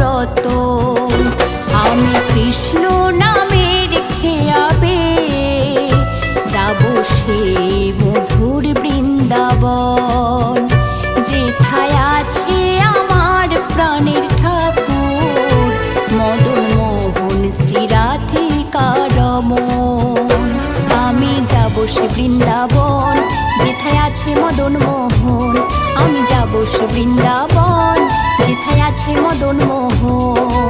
রত আমি কৃষ্ণ নামের খেয়াবে, যাব সে মধুর বৃন্দাবন। যেথায় আছে আমার ঠাকুর মদন মোহন আমি যাব সে বৃন্দাবন, যেথায় আছে আমি সে বৃন্দা আছে মদন মোহন।